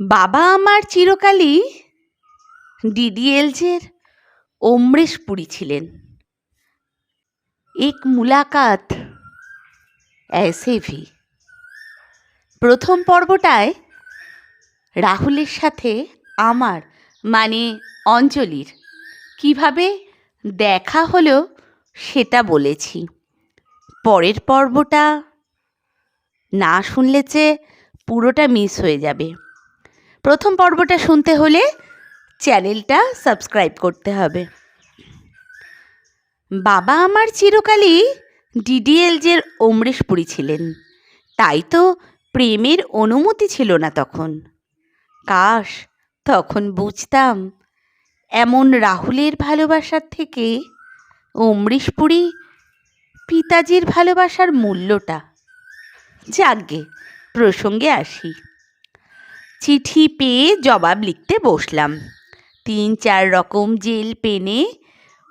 বাবা আমার চিরকালই ডিডিএলজের অমরেশ পুরী ছিলেন। এক মুলাকাত ভি প্রথম পর্বটায় রাহুলের সাথে আমার মানে অঞ্জলির, কীভাবে দেখা হলো সেটা বলেছি। পরের পর্বটা না শুনলে যে পুরোটা মিস হয়ে যাবে। প্রথম পর্বটা শুনতে হলে চ্যানেলটা সাবস্ক্রাইব করতে হবে। বাবা আমার চিরকালই ডিডিএলজের অমরেশপুরী ছিলেন। তাই তো প্রেমের অনুমতি ছিল না তখন। কাশ, তখন বুঝতাম, এমন রাহুলের ভালোবাসার থেকে অমরেশপুরী পিতাজির ভালোবাসার মূল্যটা। যাগ্গে প্রসঙ্গে আসি। চিঠি পেয়ে জবাব লিখতে বসলাম। তিন চার রকম জেল পেনে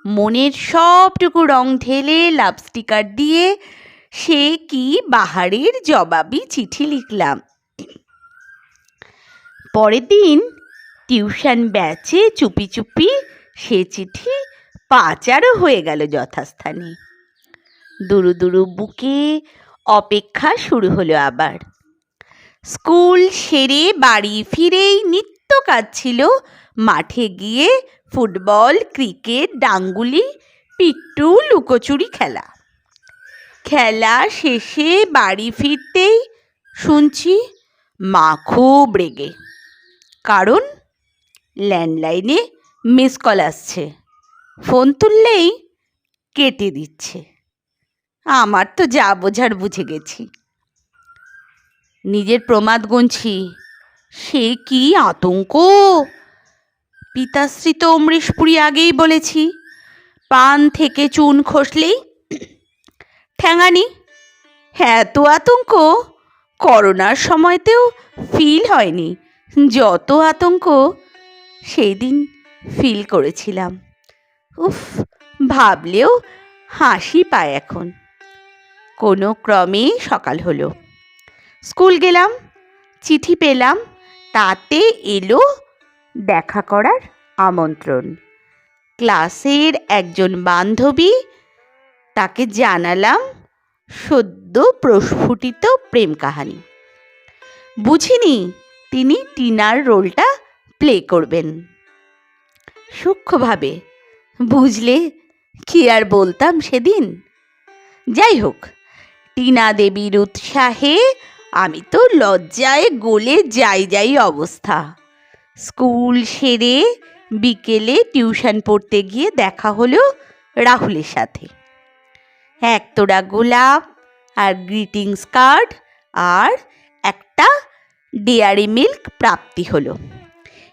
মনের সবটুকু রং ঢেলে লাভ স্টিকার দিয়ে সে কি বাহারের জবাবই চিঠি লিখলাম। পরের দিন টিউশন ব্যাচে চুপি চুপি সে চিঠি পাচারও হয়ে গেল যথাস্থানে। দুরু দুরু বুকে অপেক্ষা শুরু হলো আবার। স্কুল সেরে বাড়ি ফিরেই নিত্য কাজ ছিল। মাঠে গিয়ে ফুটবল, ক্রিকেট, ডাঙ্গুলি, পিট্টু, লুকোচুরি খেলা। খেলা শেষে বাড়ি ফিরতেই শুনছি মা খুব রেগে। কারণ ল্যান্ডলাইনে মিস কল আসছে। ফোন তুললেই কেটে দিচ্ছে। আমার তো যা বোঝার বুঝে গেছি। নিজের প্রমাদ গুনছি। সে কি আতঙ্ক? পিতাশ্রী তো অমরেশপুরি আগেই বলেছি, পান থেকে চুন খসলেই ঠ্যাঙানি। এত আতঙ্ক। করোনার সময়তেও ফিল হয়নি। যত আতঙ্ক, সেই দিন ফিল করেছিলাম। উফ, ভাবলেও হাসি পায় এখন। কোনো ক্রমে সকাল হলো। স্কুল গেলাম, চিঠি পেলাম, তাতে এলো দেখা করার আমন্ত্রণ। ক্লাসের একজন বান্ধবী তাকে জানালাম সদ্য প্রস্ফুটিত প্রেম কাহানি। বুঝিনি তিনি টিনার রোলটা প্লে করবেন। সূক্ষ্মভাবে বুঝলে কি আর বলতাম সেদিন? যাই হোক, টিনা দেবীর উৎসাহে আমি তো লজ্জায় গলে যাই যাই অবস্থা। স্কুল সেরে বিকেলে টিউশন পড়তে গিয়ে দেখা হলো রাহুলের সাথে। একতোড়া গোলাপ, আর গ্রিটিংস কার্ড, আর একটা ডেয়ারি মিল্ক প্রাপ্তি হলো।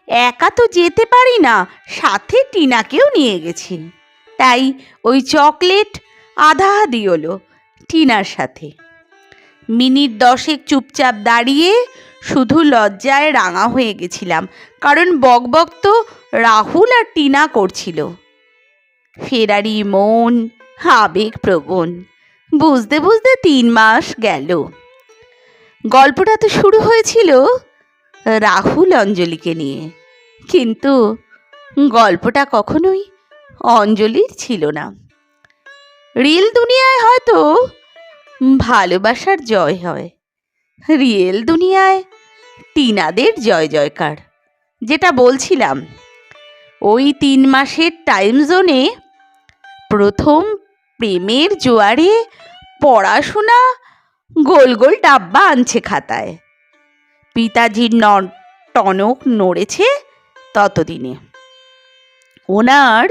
একা তো যেতে পারি না, সাথে টিনাকেও নিয়ে গেছি। তাই ওই চকলেট আধা আধি হলো টিনার সাথে। মিনিট দশেক চুপচাপ দাঁড়িয়ে শুধু লজ্জায় রাঙা হয়ে গেছিলাম, কারণ বকবক তো রাহুল আর টিনা করছিল। ফেরারি মন, আবেগ প্রবণ, বুঝতে বুঝতে তিন মাস গেল। গল্পটা তো শুরু হয়েছিল রাহুল অঞ্জলিকে নিয়ে, কিন্তু গল্পটা কখনোই অঞ্জলির ছিল না। রিল দুনিয়ায় হয়তো ভালোবাসার জয় হয়। রিয়েল দুনিয়ায় টিনাদের জয় জয়কার। যেটা বলছিলাম, ওই তিন মাসের টাইম জোনে প্রথম প্রেমের জোয়ারে পড়াশোনা গোল গোল ডাব্বা আনছে খাতায়। পিতাজির ন টনক নড়েছে ততদিনে। ওনার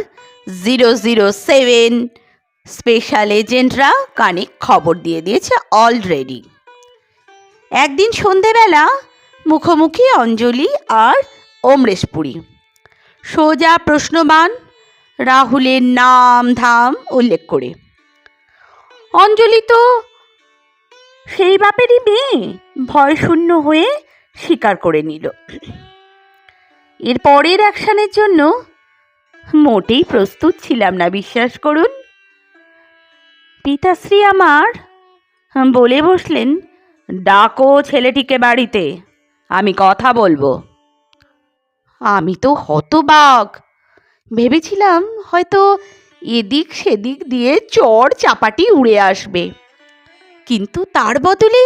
জিরো জিরো সেভেন স্পেশাল এজেন্টরা কানে খবর দিয়ে দিয়েছে অলরেডি একদিন সন্ধেবেলা মুখোমুখি অঞ্জলি আর অমরেশপুরী সোজা প্রশ্নবান, রাহুলের নাম ধাম উল্লেখ করে। অঞ্জলি তো সেই বাপেরই মেয়ে, ভয় শূন্য হয়ে স্বীকার করে নিল। এর পরের অ্যাকশানের জন্য মোটেই প্রস্তুত ছিলাম না, বিশ্বাস করুন। পিতাশ্রী আমার? বলে বসলেন, ডাকো ছেলেটিকে বাড়িতে, আমি কথা বলব। আমি তো হতবাক। ভেবেছিলাম হয়তো এদিক সেদিক দিয়ে চর চাপাটি উড়ে আসবে। কিন্তু তার বদলে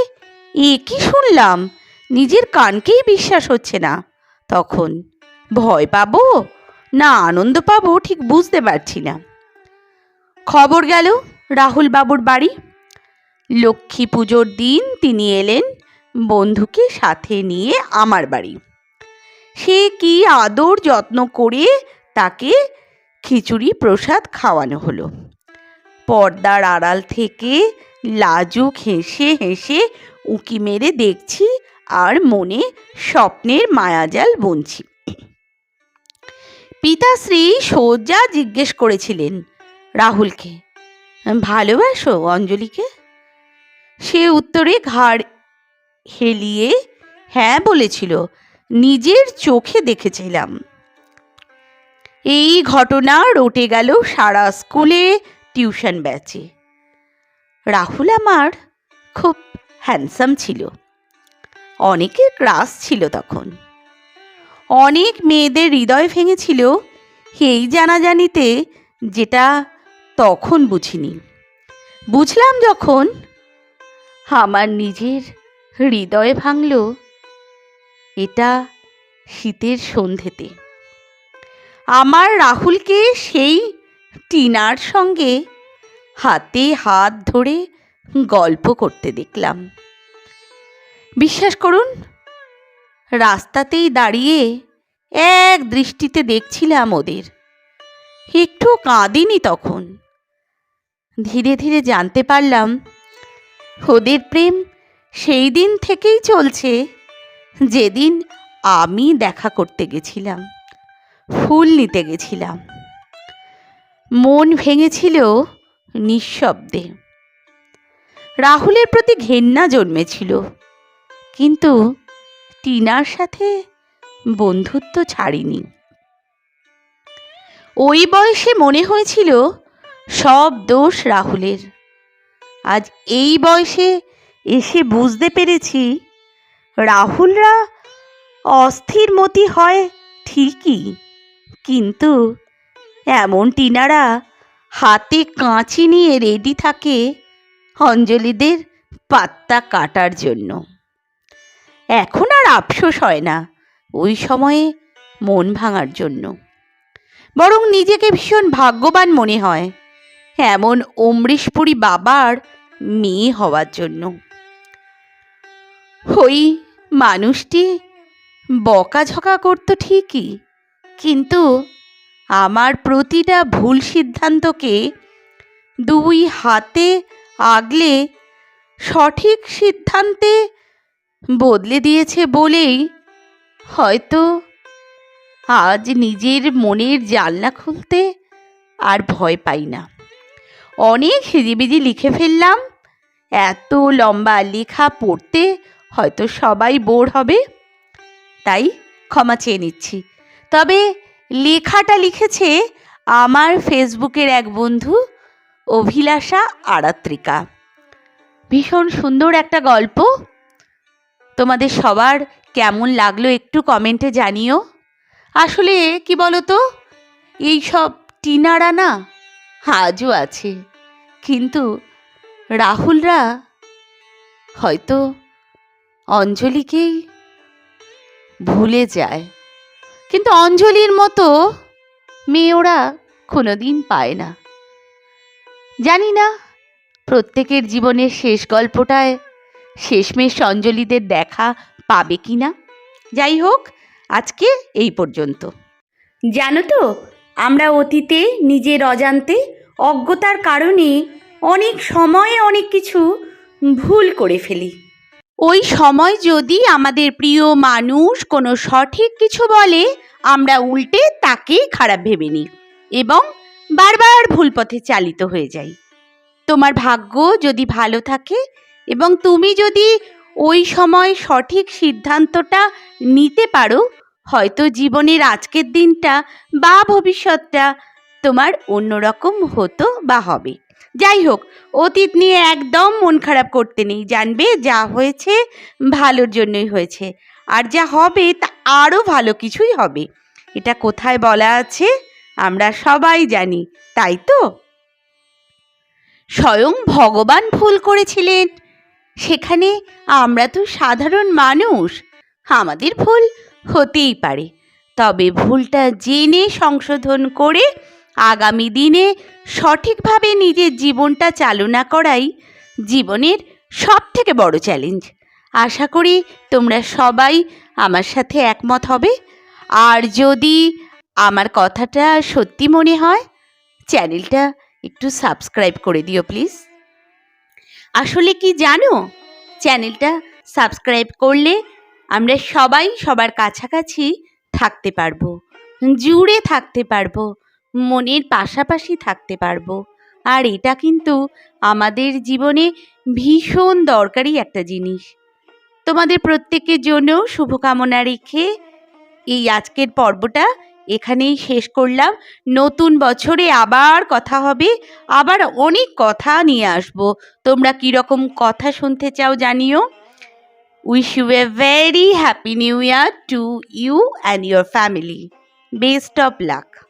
এ কি শুনলাম? নিজের কানকেই বিশ্বাস হচ্ছে না। তখন ভয় পাবো? না, আনন্দ পাবো? ঠিক বুঝতে পারছি না। খবর গেল? রাহুল বাবুর বাড়ি। লক্ষ্মী পুজোর দিন তিনি এলেন বন্ধুকে সাথে নিয়ে আমার বাড়ি। সে কি আদর যত্ন করে তাকে খিচুড়ি প্রসাদ খাওয়ানো হলো। পর্দার আড়াল থেকে লাজুক হেসে হেসে উঁকি মেরে দেখছি আর মনে স্বপ্নের মায়াজাল বুনছি। পিতাশ্রী সোজা জিজ্ঞেস করেছিলেন রাহুলকে ভালোবাসো অঞ্জলিকে? সে উত্তরে ঘাড় হেলিয়ে হ্যাঁ বলেছিল, নিজের চোখে দেখেছিলাম। এই ঘটনা রটে গেল সারা স্কুলে টিউশন ব্যাচে। রাহুল আমার খুব হ্যান্ডসাম ছিল। অনেকের ক্রাস ছিল তখন। অনেক মেয়েদের হৃদয় ভেঙেছিল, এই জানাজানিতে যেটা তখন বুঝিনি। বুঝলাম যখন আমার নিজের হৃদয় ভাঙল। এটা শীতের সন্ধেতে আমার রাহুলকে সেই টিনার সঙ্গে হাতে হাত ধরে গল্প করতে দেখলাম। বিশ্বাস করুন, রাস্তাতেই দাঁড়িয়ে এক দৃষ্টিতে দেখছিলাম ওদের। একটু কাঁদিনি তখন। ধীরে ধীরে জানতে পারলাম, ওদের প্রেম সেই দিন থেকেই চলছে, যেদিন আমি দেখা করতে গেছিলাম, ফুল নিতে গেছিলাম। মন ভেঙেছিল নিঃশব্দে। রাহুলের প্রতি ঘেন্না জন্মেছিল, কিন্তু টিনার সাথে বন্ধুত্ব ছাড়িনি। ওই বয়সে মনে হয়েছিল সব দোষ রাহুলের। আজ এই বয়সে এসে বুঝতে পেরেছি রাহুলরা অস্থির মতি হয় ঠিকই, কিন্তু এমন টিনারা হাতে কাঁচি নিয়ে রেডি থাকে অঞ্জলিদের পাত্তা কাটার জন্য। এখন আর আফসোস হয় না ওই সময়ে মন ভাঙার জন্য। বরং নিজেকে ভীষণ ভাগ্যবান মনে হয়। এমন অমৃশপুরী বাবার মেয়ে হওয়ার জন্য। ওই মানুষটি বকাঝকা করতো ঠিকই, কিন্তু আমার প্রতিটা ভুল সিদ্ধান্তকে দুই হাতে আগলে সঠিক সিদ্ধান্তে বদলে দিয়েছে বলেই হয়তো আজ নিজের মনের জানলা খুলতে আর ভয় পাই না। অনেক হিজিবিজি লিখে ফেললাম। এত লম্বা লেখা পড়তে হয়তো সবাই বোর হবে। তাই ক্ষমা চেয়ে নিচ্ছি। তবে লেখাটা লিখেছে আমার ফেসবুকের এক বন্ধু, অভিলাষা আরাত্রিকা। ভীষণ সুন্দর একটা গল্প। তোমাদের সবার কেমন লাগল একটু কমেন্টে জানিও। আসলে কি বলো তো এইসব টিনারা না আজও আছে। কিন্তু রাহুলরা হয়তো অঞ্জলিকেই ভুলে যায়। কিন্তু অঞ্জলির মতো মেয়ে ওরা কোনোদিন পায় না। জানি না, প্রত্যেকের জীবনের শেষ গল্পটায় শেষমেশ অঞ্জলিদের দেখা পাবে কি না যাই হোক, আজকে এই পর্যন্ত। জানো তো আমরা অতীতে নিজের অজান্তে, অজ্ঞতার কারণে অনেক সময়ে অনেক কিছু ভুল করে ফেলি। ওই সময় যদি আমাদের প্রিয় মানুষ কোনো সঠিক কিছু বলে, আমরা উল্টে তাকেই খারাপ ভেবে নিই এবং বারবার ভুল পথে চালিত হয়ে যাই। তোমার ভাগ্য যদি ভালো থাকে এবং তুমি যদি ওই সময় সঠিক সিদ্ধান্তটা নিতে পারো হয়তো জীবনের আজকের দিনটা বা ভবিষ্যৎটা তোমার অন্যরকম হতো বা হবে। যাই হোক, অতীত নিয়ে একদম মন খারাপ করতে নেই। জানবে যা হয়েছে ভালোর জন্যই হয়েছে। আর যা হবে তা আরও ভালো কিছুই হবে। এটা কোথায় বলা আছে আমরা সবাই জানি, তাই তো? স্বয়ং ভগবান ভুল করেছিলেন। সেখানে আমরা তো সাধারণ মানুষ। আমাদের ভুল হতেই পারে। তবে ভুলটা জেনে সংশোধন করে আগামী দিনে সঠিকভাবে নিজের জীবনটা চালনা করাই জীবনের সব থেকে বড় চ্যালেঞ্জ আশা করি তোমরা সবাই আমার সাথে একমত হবে। আর যদি আমার কথাটা সত্যি মনে হয় চ্যানেলটা একটু সাবস্ক্রাইব করে দিও প্লিজ আসলে কি জানো? চ্যানেলটা সাবস্ক্রাইব করলে আমরা সবাই সবার কাছাকাছি থাকতে পারব, জুড়ে থাকতে পারব, মনের পাশাপাশি থাকতে পারব। আর এটা কিন্তু আমাদের জীবনে ভীষণ দরকারি একটা জিনিস। তোমাদের প্রত্যেকের জন্য শুভকামনা রেখে এই আজকের পর্বটা এখানেই শেষ করলাম। নতুন বছরে আবার কথা হবে, আবার অনেক কথা নিয়ে আসব। তোমরা কীরকম কথা শুনতে চাও জানিও। Wish you a very happy new year to you and your family. Best of luck.